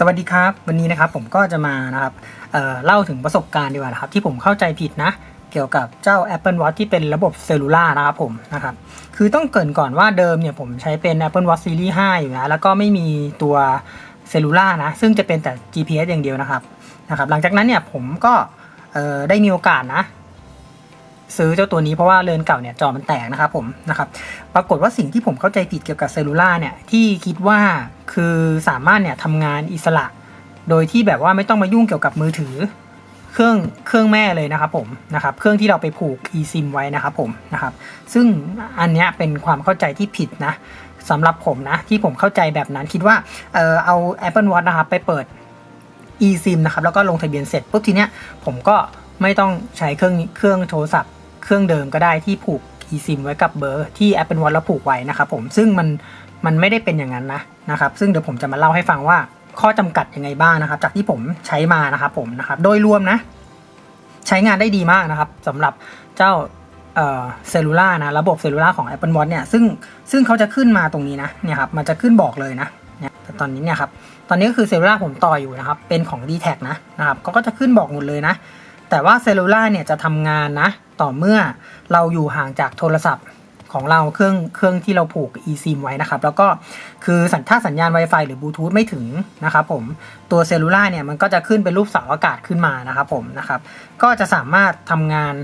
สวัสดีครับ วันนี้นะครับผมก็จะมานะครับเเล่าถึงประสบการณ์ดีกว่านะครับ ที่ผมเข้าใจผิดนะ เกี่ยวกับเจ้า Apple Watch ที่เป็นระบบเซลลูล่านะครับผมนะครับคือต้องเกินก่อนว่าเดิมเนี่ยผมใช้เป็น Apple Watch Series 5 อยู่นะแล้วก็ไม่มีตัวเซลลูล่านะซึ่งจะเป็นแต่ GPS อย่างเดียวนะครับนะครับ หลังจากนั้นเนี่ยผมก็ได้มีโอกาสนะ ซื้อเจ้าตัวนี้เพราะว่าเรือนเก่าเนี่ยจอมันแตกนะครับผมนะครับปรากฏว่าสิ่งที่ผมเข้าใจผิดเกี่ยวกับเซลลูล่าเนี่ยที่คิดว่าคือสามารถเนี่ยทำงานอิสระ โดยที่แบบว่าไม่ต้องมายุ่งเกี่ยวกับมือถือ เครื่องเครื่องแม่เลยนะครับผมนะครับเครื่องที่เราไปผูก eSIM ไว้นะครับผมนะครับซึ่งอันเนี้ยเป็นความเข้าใจที่ผิดนะสำหรับผมนะที่ผมเข้าใจแบบนั้นคิดว่าเออเอา Apple Watch นะครับไปเปิด eSIM นะครับแล้วก็ลงทะเบียนเสร็จปุ๊บทีเนี้ยผมก็ไม่ต้องใช้เครื่องเครื่องโทรศัพท์ เครื่องเดิมก็ได้ที่ผูก eSIM ไว้กับเบอร์ที่ Apple Watch แล้วผูกไว้นะครับผมซึ่งมันมันไม่ได้เป็นอย่างนั้นนะนะครับ ซึ่งเดี๋ยวผมจะมาเล่าให้ฟังว่าข้อจำกัดยังไงบ้างนะครับ จากที่ผมใช้มานะครับผมนะครับโดยรวมนะ ใช้งานได้ดีมากนะครับสำหรับเจ้าเซลลูล่านะระบบเซลลูล่าของ Apple Watch เนี่ยซึ่งซึ่งเขาจะขึ้นมาตรงนี้นะเนี่ยครับมันจะขึ้นบอกเลยนะเนี่ยแต่ตอนนี้เนี่ยครับตอนนี้ก็คือเซลลูล่าผมต่ออยู่นะครับ เป็นของ d t แทนะนะครับก็จะขึ้นบอกหมดเลยนะ แต่ว่าเซลลูล่าเนี่ยจะทำงานนะ ต่อเมื่อเราอยู่ห่างจากโทรศัพท์ของเราเครื่องเครื่องที่เราผูก eSIM ไว้นะครับ แล้วก็คือสัญถ้าสัญญาณ Wi-Fi หรือบลูทูธไม่ถึงนะครับผมตัวเซลลูล่าเนี่ยมันก็จะขึ้นเป็นรูปเสาอากาศขึ้นมานะครับผมนะครับก็จะสามารถทำงาน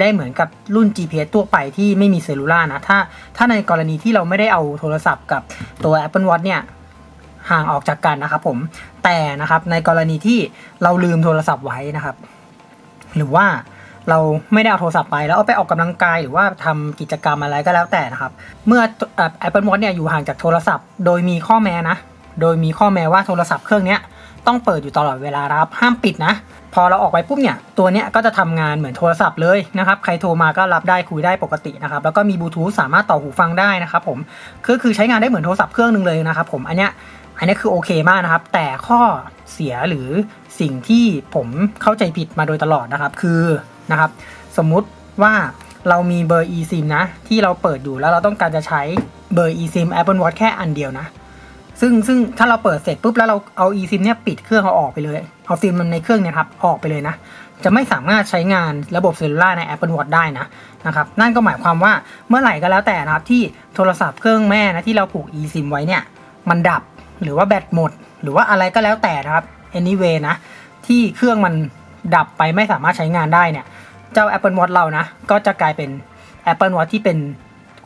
ได้เหมือนกับรุ่น GPS ทั่วไปที่ไม่มีเซลลูล่านะถ้าถ้าในกรณีที่เราไม่ได้เอาโทรศัพท์กับตัว Apple Watch เนี่ยห่างออกจากกันนะครับผมแต่นะครับในกรณีที่เราลืมโทรศัพท์ไว้นะครับ หรือว่า เราไม่ได้เอาโทรศัพท์ไปแล้วเอาไปออกกำลังกายหรือว่าทำกิจกรรมอะไรก็แล้วแต่นะครับ เมื่อเอ่อ Apple Watch เนี่ยอยู่ห่างจากโทรศัพท์ โดยมีข้อแม้นะ โดยมีข้อแม้ว่าโทรศัพท์เครื่องนี้ต้องเปิดอยู่ตลอดเวลาครับ ห้ามปิดนะ พอเราออกไปปุ๊บเนี่ย ตัวเนี้ยก็จะทำงานเหมือนโทรศัพท์เลยนะครับ ใครโทรมาก็รับได้คุยได้ปกตินะครับ แล้วก็มีบลูทูธสามารถต่อหูฟังได้นะครับผมคือคือใช้งานได้เหมือนโทรศัพท์เครื่องหนึงเลยนะครับผม อันเนี้ย อันนี้คือโอเคมากนะครับ แต่ข้อเสียหรือสิ่งที่ผมเข้าใจผิดมาโดยตลอดนะครับ คือ นะครับ สมมุติว่าเรามีเบอร์ eSIM นะ ที่เราเปิดอยู่แล้วเราต้องการจะใช้เบอร์ eSIM Apple Watch แค่อันเดียวนะ ซึ่งซึ่งถ้าเราเปิดเสร็จปุ๊บแล้วเราเอา eSIM เนี่ยปิดเครื่องเอาออกไปเลย เอาซิมมันในเครื่องเนี่ยครับออกไปเลยนะ จะไม่สามารถใช้งานระบบเซลลูล่าใน Apple Watch ได้นะนะครับ นั่นก็หมายความว่าเมื่อไหร่ก็แล้วแต่นะครับที่โทรศัพท์เครื่องแม่นะที่เราผูก eSIM ไว้เนี่ยมันดับหรือว่าแบตหมด หรือว่าอะไรก็แล้วแต่นะครับ anyway นะที่เครื่องมัน ดับไปไม่สามารถใช้งานได้เนี่ย เจ้า Apple Watch เรานะ ก็จะกลายเป็น Apple Watch ที่เป็น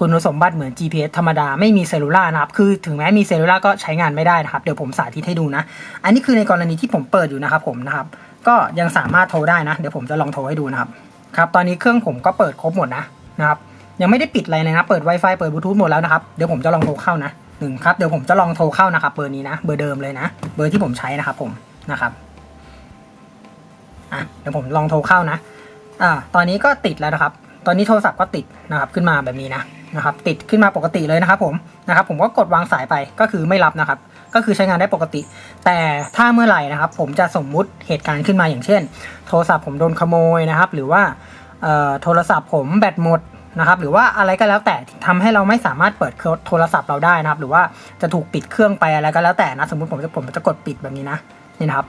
คุณสมบัติเหมือน GPS ธรรมดาไม่มีเซลลูล่านะครับ คือถึงแม้มีเซลลูล่าก็ใช้งานไม่ได้นะครับ เดี๋ยวผมสาธิตให้ดูนะ อันนี้คือในกรณีที่ผมเปิดอยู่นะครับผมนะครับ ก็ยังสามารถโทรได้นะ เดี๋ยวผมจะลองโทรให้ดูนะครับ ครับ ตอนนี้เครื่องผมก็เปิดครบหมดนะนะครับ ยังไม่ได้ปิดอะไรเลยนะ เปิด Wi-Fi เปิดบลูทูธหมดแล้วนะครับ เดี๋ยวผมจะลองโทรเข้านะหนึ่งครับ เดี๋ยวผมจะลองโทรเข้านะครับ เบอร์นี้นะ เบอร์เดิมเลยนะ เบอร์ที่ผมใช้นะครับผมนะครับ อะเดี๋ยวผมลองโทรเข้านะอ่าตอนนี้ก็ติดแล้วนะครับ ตอนนี้โทรศัพท์ก็ติดนะครับขึ้นมาแบบนี้นะนะครับ ติดขึ้นมาปกติเลยนะครับผมนะครับ ผมก็กดวางสายไปก็คือไม่รับนะครับ ก็คือใช้งานได้ปกติ แต่ถ้าเมื่อไหร่นะครับ ผมจะสมมุติเหตุการณ์ขึ้นมาอย่างเช่น โทรศัพท์ผมโดนขโมยนะครับ หรือว่าเอ่อโทรศัพท์ผมแบตหมดนะครับหรือว่าอะไรก็แล้วแต่ทำให้เราไม่สามารถเปิดโทรศัพท์เราได้นะครับ หรือว่าจะถูกปิดเครื่องไปอะไรก็แล้วแต่นะสมมติผมจะผมจะกดปิดแบบนี้นะนี่นะครับ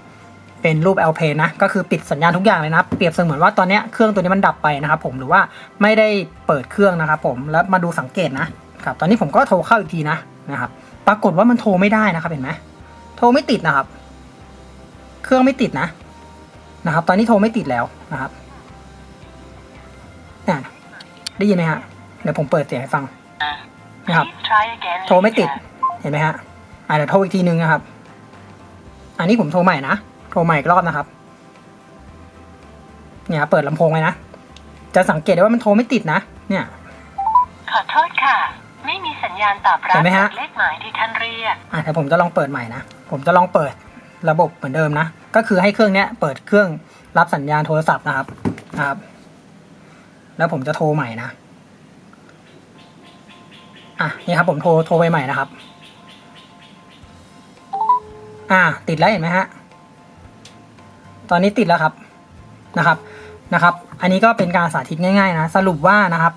เป็นรูป LP นะ ก็คือปิดสัญญาณทุกอย่างเลยนะ เปรียบเสมือนว่าตอนนี้เครื่องตัวนี้มันดับไปนะครับผม หรือว่าไม่ได้เปิดเครื่องนะครับผม แล้วมาดูสังเกตนะครับ ตอนนี้ผมก็โทรเข้าอีกทีนะนะครับ ปรากฏว่ามันโทรไม่ได้นะครับ เห็นไหมโทรไม่ติดนะครับ เครื่องไม่ติดนะ นะครับ ตอนนี้โทรไม่ติดแล้วนะครับนี่ได้ยินไหมฮะ เดี๋ยวผมเปิดเสียงให้ฟังนะครับ โทรไม่ติด เห็นไหมฮะอะเดี๋ยวโทรอีกทีนึงนะครับ อันนี้ผมโทรใหม่นะ รใหม่อีกรอบนะครับ เนี่ยเปิดลำโพงไว้นะ จะสังเกตได้ว่ามันโทรไม่ติดนะ เนี่ย ขอโทษค่ะ ไม่มีสัญญาณตอบรับเห็นไหมฮะ จากเลขหมายที่ท่านเรียก อะแต่ผมจะลองเปิดใหม่นะ ผมจะลองเปิดระบบเหมือนเดิมนะ ก็คือให้เครื่องเนี้ยเปิดเครื่องรับสัญญาณโทรศัพท์นะครับนะครับ แล้วผมจะโทรใหม่นะ อะนี่ครับผมโทรโทรไปใหม่นะครับ อ่า ติดแล้วเห็นไหมฮะ ตอนนี้ติดแล้วครับนะครับนะครับ อันนี้ก็เป็นการสาธิตง่ายๆนะ สรุปว่านะครับ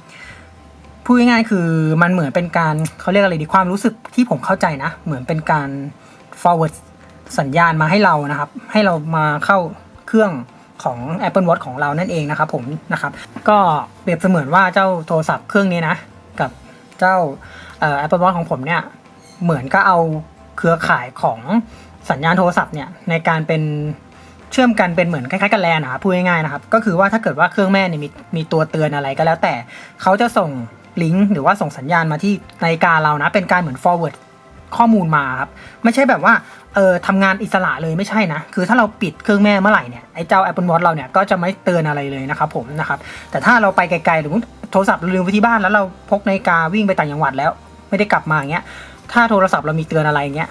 พูดง่ายๆคือมันเหมือนเป็นการเขาเรียกอะไรดีความรู้สึกที่ผมเข้าใจนะ เหมือนเป็นการ forward สัญญาณมาให้เรานะครับ ให้เรามาเข้าเครื่องของ Apple Watch ของเรานั่นเองนะครับผมนะครับก็เปรียบเสมือนว่าเจ้าโทรศัพท์เครื่องนี้นะ กับเจ้าเอ่อ Apple Watch ของผมเนี่ยเหมือนก็เอาเครือข่ายของสัญญาณโทรศัพท์เนี่ยในการเป็น เชื่อมกันเป็นเหมือนคล้ายๆกันแลนนะครับพูดง่ายๆนะครับ ก็คือว่าถ้าเกิดว่าเครื่องแม่เนี่ยมีมีตัวเตือนอะไรก็แล้ว แต่เขาจะส่งลิงก์หรือว่าส่งสัญญาณมาที่นาฬิกาเรานะเป็นการเหมือน forward ข้อมูลมาครับไม่ใช่แบบว่าเออทำงานอิสระเลยไม่ใช่นะ คือถ้าเราปิดเครื่องแม่เมื่อไหร่เนี่ยไอ้เจ้า Apple Watch เราเนี่ยก็จะไม่เตือนอะไรเลยนะครับผมนะครับแต่ถ้าเราไปไกลๆหรือโทรศัพท์ลืมไว้ที่บ้านแล้วเราพกนาฬิกาวิ่งไปต่างจังหวัดแล้ว ไม่ได้กลับมาอย่างเงี้ยถ้าโทรศัพท์เรามีเตือนอะไรเงี้ย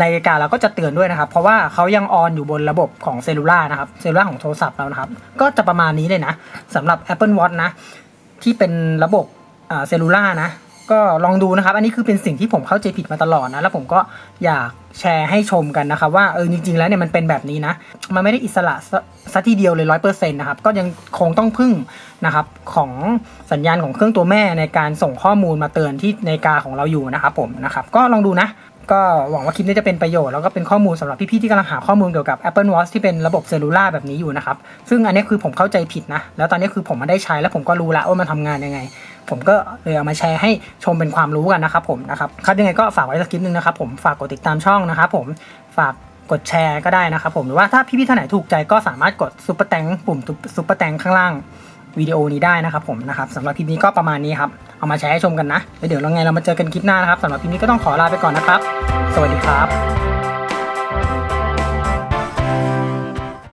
นาฬิกาเราก็จะเตือนด้วยนะครับ เพราะว่าเขายังออนอยู่บนระบบของเซลลูล่านะครับเซลลูล่าของโทรศัพท์เรานะครับ ก็จะประมาณนี้เลยนะสำหรับ Apple Watch นะ ที่เป็นระบบเซลลูล่านะ ก็ลองดูนะครับ อันนี้คือเป็นสิ่งที่ผมเข้าใจผิดมาตลอดนะ แล้วผมก็อยากแชร์ให้ชมกันนะครับ ว่าเออจริง ๆ แล้วเนี่ยมันเป็นแบบนี้นะ มันไม่ได้อิสระซะทีเดียวเลยร้อยเปอร์เซ็นต์นะครับ ก็ยังคงต้องพึ่งนะครับของสัญญาณของเครื่องตัวแม่ในการส่งข้อมูลมาเตือนที่นาฬิกาของเราอยู่นะครับผมนะครับ ก็ลองดูนะ ก็หวังว่าคลิปนี้จะเป็นประโยชน์แล้วก็เป็นข้อมูลสำหรับพี่ๆที่กำลังหาข้อมูลเกี่ยวกับ Apple Watch ที่เป็นระบบเซลลูล่าแบบนี้อยู่นะครับ ซึ่งอันนี้คือผมเข้าใจผิดนะ แล้วตอนนี้คือผมมาได้ใช้แล้วผมก็รู้ล้วว่ามันทำงานยังไง ผมก็เลยเอามาแชร์ให้ชมเป็นความรู้กันนะครับผมนะครับครับยังไงก็ฝากไว้สักคลิปนึงนะครับผมฝากกดติดตามช่องนะครับผมฝากกดแชร์ก็ได้นะครับผมหรือว่าถ้าพี่ๆท่านไหนถูกใจก็สามารถกดซุปเปอร์แตงปุ่มซุปเปอร์แตงข้างล่าง วิดีโอนี้ได้นะครับผมนะครับสำหรับคลิปนี้ก็ประมาณนี้ครับ เอามาแชร์ให้ชมกันนะแล้วเดี๋ยวเราไงเรามาเจอกันคลิปหน้านะครับสำหรับคลิปนี้ก็ต้องขอลาไปก่อนนะครับ สวัสดีครับ